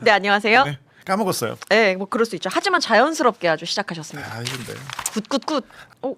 네, 안녕하세요. 네, 까먹었어요. 네, 뭐 그럴 수 있죠. 하지만 자연스럽게 아주 시작하셨습니다. 아, 근데. 굿굿굿. 어,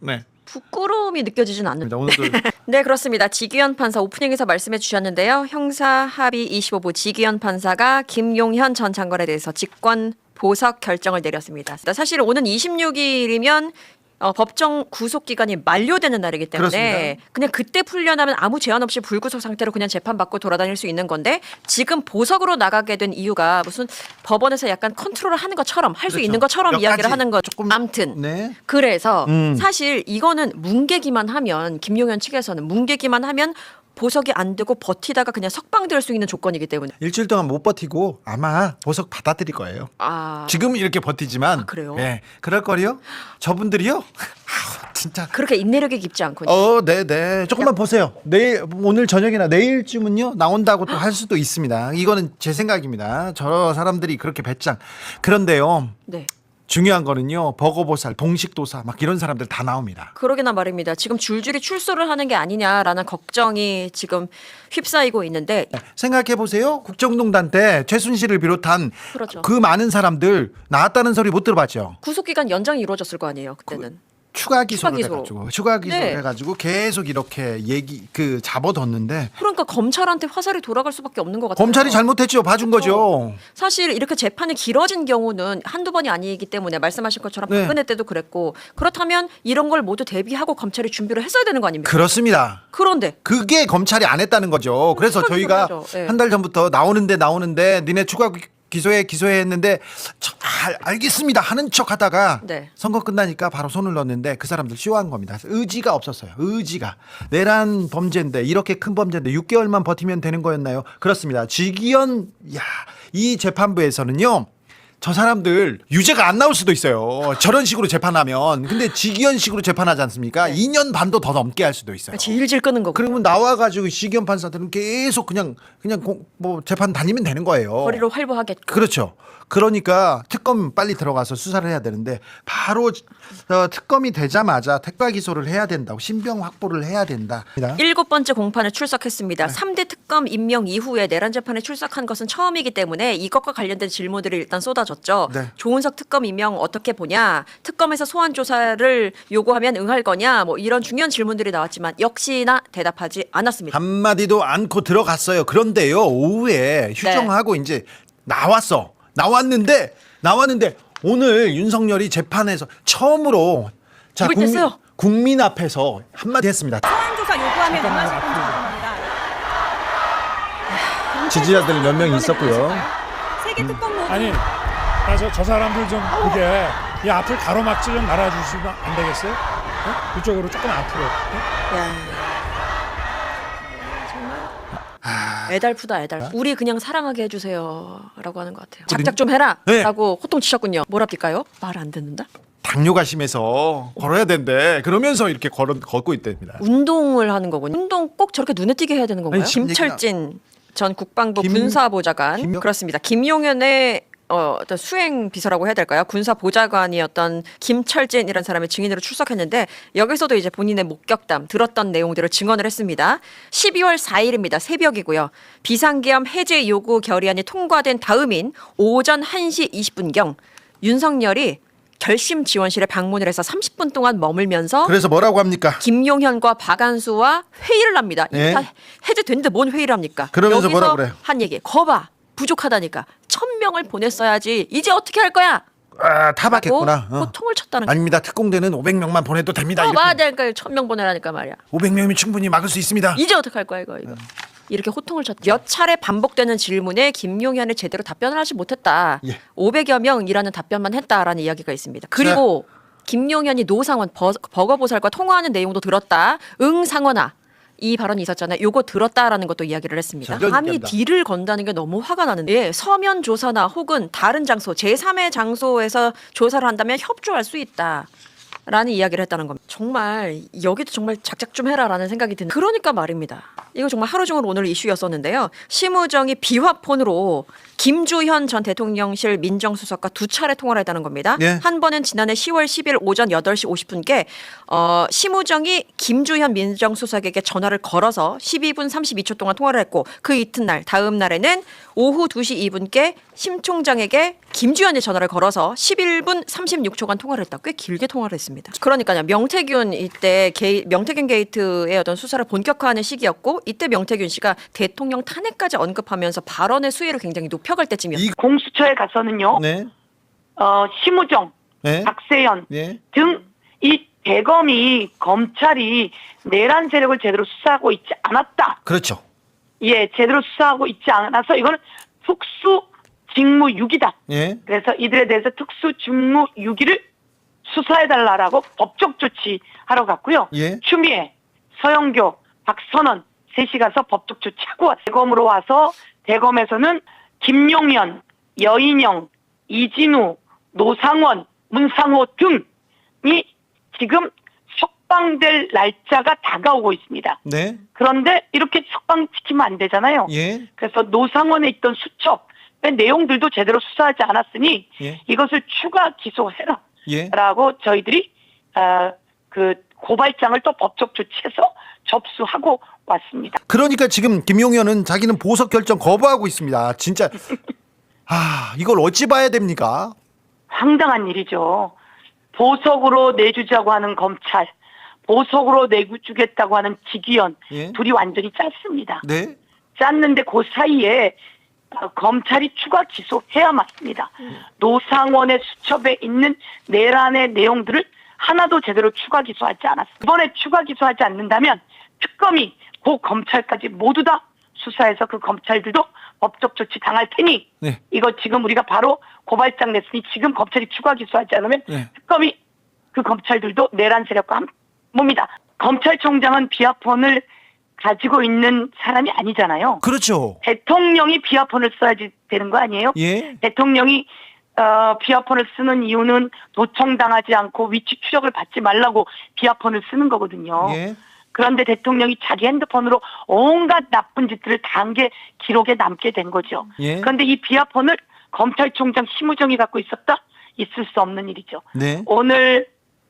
네. 부끄러움이 느껴지진 않는데. 오늘도 네, 그렇습니다. 지기현 판사 오프닝에서 말씀해 주셨는데요. 형사 합의 25부 지기현 판사가 김용현 전 장관에 대해서 직권 보석 결정을 내렸습니다. 사실 오는 26일이면 어, 법정 구속 기간이 만료되는 날이기 때문에 그렇습니다. 그냥 그때 풀려나면 아무 제한 없이 불구속 상태로 그냥 재판 받고 돌아다닐 수 있는 건데 지금 보석으로 나가게 된 이유가 무슨 법원에서 약간 컨트롤을 하는 것처럼 할 수 그렇죠. 있는 것처럼 몇 이야기를 가지 하는 거. 조금- 암튼 네. 그래서 음. 사실 이거는 뭉개기만 하면 김용현 측에서는 뭉개기만 하면 보석이 안 되고 버티다가 그냥 석방될 수 있는 조건이기 때문에 일주일 동안 못 버티고 아마 보석 받아들일 거예요. 아 지금 이렇게 버티지만 아, 그래요? 네. 그럴 거요. 저분들이요. 아우, 진짜 그렇게 인내력이 깊지 않군요. 어, 네, 네. 조금만 보세요. 내일 오늘 저녁이나 내일쯤은요 나온다고 또 할 수도 있습니다. 이거는 제 생각입니다. 저 사람들이 그렇게 배짱. 그런데요, 네. 중요한 거는요, 버거보살, 동식도사 막 이런 사람들 다 나옵니다. 그러게나 말입니다. 지금 줄줄이 출소를 하는 게 아니냐라는 걱정이 지금 휩싸이고 있는데 생각해 보세요. 국정농단 때 최순실을 비롯한 그렇죠. 그 많은 사람들 나왔다는 소리 못 들어봤죠. 구속 기간 연장이 이루어졌을 거 아니에요. 그때는. 추가 기소를 추가 기소. 해가지고 추가 기소를 네. 해가지고 계속 이렇게 얘기 그 잡아뒀는데 그러니까 검찰한테 화살이 돌아갈 수밖에 없는 것 같아요. 검찰이 잘못했죠. 봐준 거죠. 사실 이렇게 재판이 길어진 경우는 한두 번이 아니기 때문에 말씀하신 것처럼 네. 박근혜 때도 그랬고 그렇다면 이런 걸 모두 대비하고 검찰이 준비를 했어야 되는 거 아닙니까? 그렇습니다. 그런데 그게 검찰이 안 했다는 거죠. 그래서 저희가 소리죠. 예. 한달 전부터 나오는데 나오는데 니네 추가 기소해 기소해 했는데 저, 아, 알겠습니다 하는 척 하다가 네. 선거 끝나니까 바로 손을 넣었는데 그 사람들 쇼한 겁니다. 의지가 없었어요. 의지가 내란 범죄인데 이렇게 큰 범죄인데 6개월만 버티면 되는 거였나요? 그렇습니다. 지기현 야이 재판부에서는요. 저 사람들 유죄가 안 나올 수도 있어요. 저런 식으로 재판하면. 근데 지기현식으로 재판하지 않습니까? 네. 2년 반도 더 넘게 할 수도 있어요. 질질 끄는 거고 그러면 나와가지고 시기현 판사들은 계속 그냥 그냥 공- 뭐 재판 다니면 되는 거예요. 거리로 활보하겠고 그렇죠. 그러니까 특검 빨리 들어가서 수사를 해야 되는데 바로 어, 특검이 되자마자 택과 기소를 해야 된다고 신병 확보를 해야 된다. 일곱 번째 공판에 출석했습니다. 삼 3대 특검 임명 이후에 내란 재판에 출석한 것은 처음이기 때문에 이것과 관련된 질문들이 일단 쏟아 졌죠. 네. 조은석 특검 임명 어떻게 보냐? 특검에서 소환 조사를 요구하면 응할 거냐? 뭐 이런 중요한 질문들이 나왔지만 역시나 대답하지 않았습니다. 한마디도 않고 들어갔어요. 그런데요 오후에 휴정하고 네. 이제 나왔어. 나왔는데 나왔는데 오늘 윤석열이 재판에서 처음으로 자 입을 국민, 뗐어요. 국민 앞에서 한마디 했습니다. 소환 조사 요구하면 응하실 건지 궁금합니다. 지지자들 몇명 있었고요. 세계 특검 모두 아니, 아, 저, 저 사람들 좀 그게 이 앞을 가로막지 좀 말아주시면 안 되겠어요? 어? 이쪽으로 조금 앞으로. 어? 애달프다 애달. 우리 그냥 사랑하게 해주세요라고 하는 것 같아요. 작작 좀 네. 해라라고 호통치셨군요. 뭐랍니까요? 말 안 듣는다? 당뇨가 심해서 걸어야 된대. 그러면서 이렇게 걸어, 걷고 있답니다. 운동을 하는 거군요. 운동 꼭 저렇게 눈에 띄게 해야 되는 건가요? 아니, 지금 김철진 전 국방부 김- 군사보좌관 김용- 그렇습니다. 김용현의 어, 어떤 수행 비서라고 해야 될까요? 군사 보좌관이었던 김철진이라는 사람의 증인으로 출석했는데 여기서도 이제 본인의 목격담 들었던 내용들을 증언을 했습니다. 12월 4일입니다. 새벽이고요. 비상계엄 해제 요구 결의안이 통과된 다음인 오전 1시 20분경 윤석열이 결심 지원실에 방문을 해서 30분 동안 머물면서 그래서 뭐라고 합니까? 김용현과 박안수와 회의를 합니다. 네. 이게 다 해제됐는데 뭔 회의를 합니까? 그러면서 여기서 뭐라 그래요? 한 얘기. 거봐. 부족하다니까. 천 명을 보냈어야지. 이제 어떻게 할 거야? 아, 타박했구나. 고 어. 호통을 쳤다는 거야. 아닙니다. 특공대는 500명만 보내도 됩니다. 어, 맞아. 그러니까 천명 보내라니까 말이야. 500명이면 충분히 막을 수 있습니다. 이제 어떻게 할 거야 이거 이거. 이렇게 호통을 쳤. 몇 차례 반복되는 질문에 김용현이 제대로 답변을 하지 못했다. 예. 500여 명이라는 답변만 했다라는 이야기가 있습니다. 그리고 김용현이 노상원 버, 버거보살과 통화하는 내용도 들었다. 응 상원아. 이 발언이 있었잖아요. 요거 들었다라는 것도 이야기를 했습니다. 저런 감히 얘기한다. 딜을 건다는 게 너무 화가 나는데 예, 서면 조사나 혹은 다른 장소, 제3의 장소에서 조사를 한다면 협조할 수 있다. 라는 이야기를 했다는 겁니다. 정말 여기도 정말 작작 좀 해라라는 생각이 드는. 그러니까 말입니다. 이거 정말 하루 종일 오늘 이슈였었는데요. 심우정이 비화폰으로 김주현 전 대통령실 민정수석과 두 차례 통화를 했다는 겁니다. 네. 한 번은 지난해 10월 10일 오전 8시 50분께 어, 심우정이 김주현 민정수석에게 전화를 걸어서 12분 32초 동안 통화를 했고 그 이튿날 다음 날에는 오후 2시 2분께 심 총장에게 김주현이 전화를 걸어서 11분 36초간 통화를 했다. 꽤 길게 통화를 했습니다. 그러니까요. 명태균 이때 게이, 명태균 게이트의 어떤 수사를 본격화하는 시기였고 이때 명태균 씨가 대통령 탄핵까지 언급하면서 발언의 수위를 굉장히 높여갈 때쯤이었어요. 이- 공수처에 가서는요, 네. 어, 심우정, 네. 박세현 예. 등이 대검이 검찰이 내란 세력을 제대로 수사하고 있지 않았다. 그렇죠. 예, 제대로 수사하고 있지 않아서 이거는 특수 직무 유기다. 예. 그래서 이들에 대해서 특수 직무 유기를 수사해달라라고 법적 조치하러 갔고요. 예. 추미애, 서영교, 박선원 셋이 가서 법적 조치하고 왔어요. 대검으로 와서 대검에서는 김용현, 여인영, 이진우, 노상원, 문상호 등이 지금 석방될 날짜가 다가오고 있습니다. 네. 그런데 이렇게 석방시키면 안 되잖아요. 예. 그래서 노상원에 있던 수첩의 내용들도 제대로 수사하지 않았으니 예. 이것을 추가 기소해라. 예. 라고 저희들이 아, 그 고발장을 또 법적 조치해서 접수하고 왔습니다. 그러니까 지금 김용현은 자기는 보석 결정 거부하고 있습니다. 진짜 아, 이걸 어찌 봐야 됩니까? 황당한 일이죠. 보석으로 내주자고 하는 검찰, 보석으로 내주겠다고 하는 직위원 예. 둘이 완전히 짰습니다. 네. 짰는데 그 사이에 어, 검찰이 추가 기소해야 맞습니다. 노상원의 수첩에 있는 내란의 내용들을 하나도 제대로 추가 기소하지 않았습니다. 이번에 추가 기소하지 않는다면 특검이 고 검찰까지 모두 다 수사해서 그 검찰들도 법적 조치 당할 테니 네. 이거 지금 우리가 바로 고발장 냈으니 지금 검찰이 추가 기소하지 않으면 네. 특검이 그 검찰들도 내란 세력과 한 몸이다. 검찰총장은 비아폰을 가지고 있는 사람이 아니잖아요. 그렇죠. 대통령이 비아폰을 써야지 되는 거 아니에요? 예. 대통령이 어, 비아폰을 쓰는 이유는 도청당하지 않고 위치 추적을 받지 말라고 비아폰을 쓰는 거거든요. 예. 그런데 대통령이 자기 핸드폰으로 온갖 나쁜 짓들을 다한게 기록에 남게 된 거죠. 예. 그런데 이 비아폰을 검찰총장 심우정이 갖고 있었다? 있을 수 없는 일이죠. 네. 오늘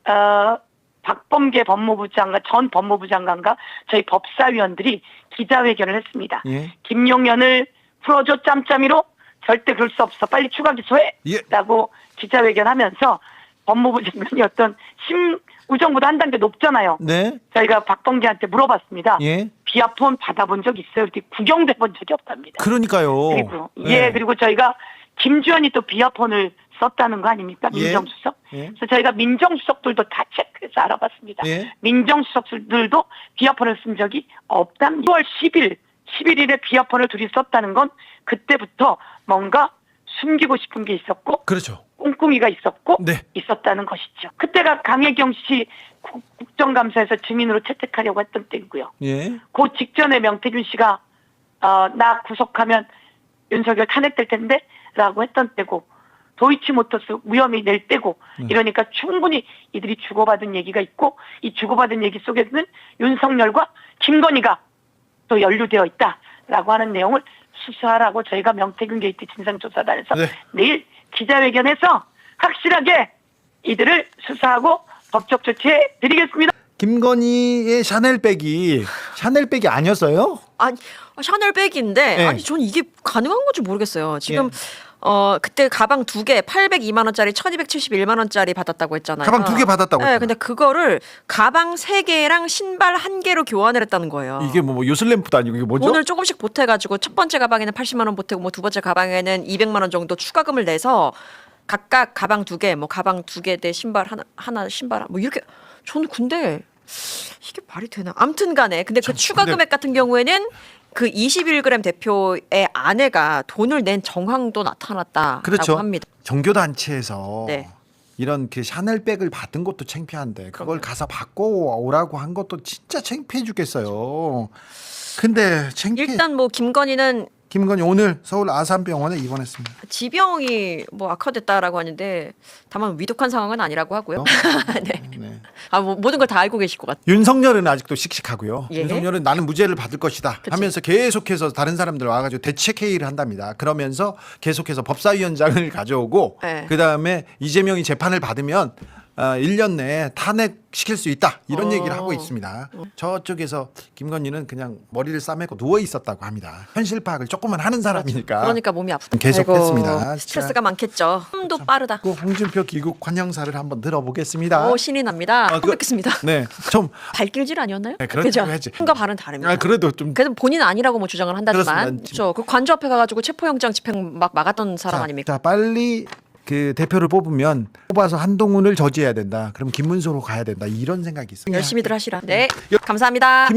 어, 박범계 법무부 장관 전 법무부 장관과 저희 법사위원들이 기자회견을 했습니다. 예. 김용현을 풀어줘 짬짬이로 절대 그럴 수 없어 빨리 추가 기소해 예. 라고 기자회견하면서 법무부 장관이었던 심우정보다 한 단계 높잖아요. 네. 저희가 박범계한테 물어봤습니다. 예. 비아폰 받아본 적 있어요? 그랬더니 구경돼 본 적이 없답니다. 그러니까요. 그리고 네. 예 그리고 저희가 김주현이 또 비아폰을 썼다는 거 아닙니까 예. 민정수석 예. 그래서 저희가 민정수석들도 다 체크해서 알아봤습니다 예. 민정수석들도 비아폰을 쓴 적이 없답니다 6월 10일 11일에 비아폰을 둘이 썼다는 건 그때부터 뭔가 숨기고 싶은 게 있었고 그렇죠. 꼼꼼이가 있었고 네. 있었다는 것이죠 그때가 강혜경 씨 국- 국정감사에서 증인으로 채택하려고 했던 때이고요 예. 그 직전에 명태균 씨가 어, 나 구속하면 윤석열 탄핵될 텐데 라고 했던 때고 도이치모터스 무혐의 낼 때고 이러니까 충분히 이들이 주고받은 얘기가 있고 이 주고받은 얘기 속에는 윤석열과 김건희가 또 연루되어 있다라고 하는 내용을 수사하라고 저희가 명태균 게이트 진상조사단에서 네. 내일 기자회견에서 확실하게 이들을 수사하고 법적 조치해 드리겠습니다. 김건희의 샤넬백이 샤넬백이 아니었어요? 아니 샤넬백인데 네. 아니 전 이게 가능한 건지 모르겠어요. 지금 어 그때 가방 두 개 802만 원짜리 1271만 원짜리 받았다고 했잖아요. 가방 두 개 받았다고 네. 근데 그거를 가방 세 개랑 신발 한 개로 교환을 했다는 거예요. 이게 뭐 요슬램프도 아니고 이게 뭐죠? 돈을 조금씩 보태가지고 첫 번째 가방에는 80만 원 보태고 뭐 두 번째 가방에는 200만 원 정도 추가금을 내서 각각 가방 두 개, 뭐 가방 두 개 대 신발 하나 하나 신발 뭐 이렇게 저는 근데 이게 말이 되나? 암튼 간에 근데 그 추가 근데- 금액 같은 경우에는 그 21g 대표의 아내가 돈을 낸 정황도 나타났다라고 그렇죠. 합니다. 종교 단체에서 네. 이런 그 샤넬백을 받은 것도 창피한데 그걸 가서 받고 오라고 한 것도 진짜 창피해 죽겠어요. 근데 창피해. 일단 뭐 김건희는 김건희 오늘 서울 아산병원에 입원했습니다. 지병이 뭐 악화됐다라고 하는데 다만 위독한 상황은 아니라고 하고요. 네. 네. 아, 뭐 모든 걸 다 알고 계실 것 같아요. 윤석열은 아직도 씩씩하고요. 예. 윤석열은 나는 무죄를 받을 것이다. 하면서 계속해서 다른 사람들 와가지고 대책 회의를 한답니다. 그러면서 계속해서 법사위원장을 가져오고 네. 그 다음에 이재명이 재판을 받으면 어, 1년 내에 탄핵 시킬 수 있다 이런 어. 얘기를 하고 있습니다. 저쪽에서 김건희는 그냥 머리를 싸매고 누워 있었다고 합니다. 현실 파악을 조금은 하는 사람이니까. 그러니까 몸이 아프다. 계속했습니다. 아이고, 스트레스가 많겠죠. 좀더 빠르다. 그 홍준표 귀국 환영사를 한번 들어보겠습니다. 오 신이 납니다. 아, 그- 듣겠습니다. 네, 좀 발길질 아니었나요? 네, 그렇다고 그죠? 해야지. 과 발은 다릅니다. 아, 그래도 좀 그래서 본인은 아니라고 뭐 주장을 한다지만 그렇습니다. 저그 관저 앞에 가가지고 체포영장 집행 막 막았던 사람 자, 아닙니까? 자, 빨리 그 대표를 뽑으면 뽑아서 한동훈을 저지해야 된다. 그럼 김문수로 가야 된다. 이런 생각이 있어요. 열심히들 하시라. 네, 감사합니다.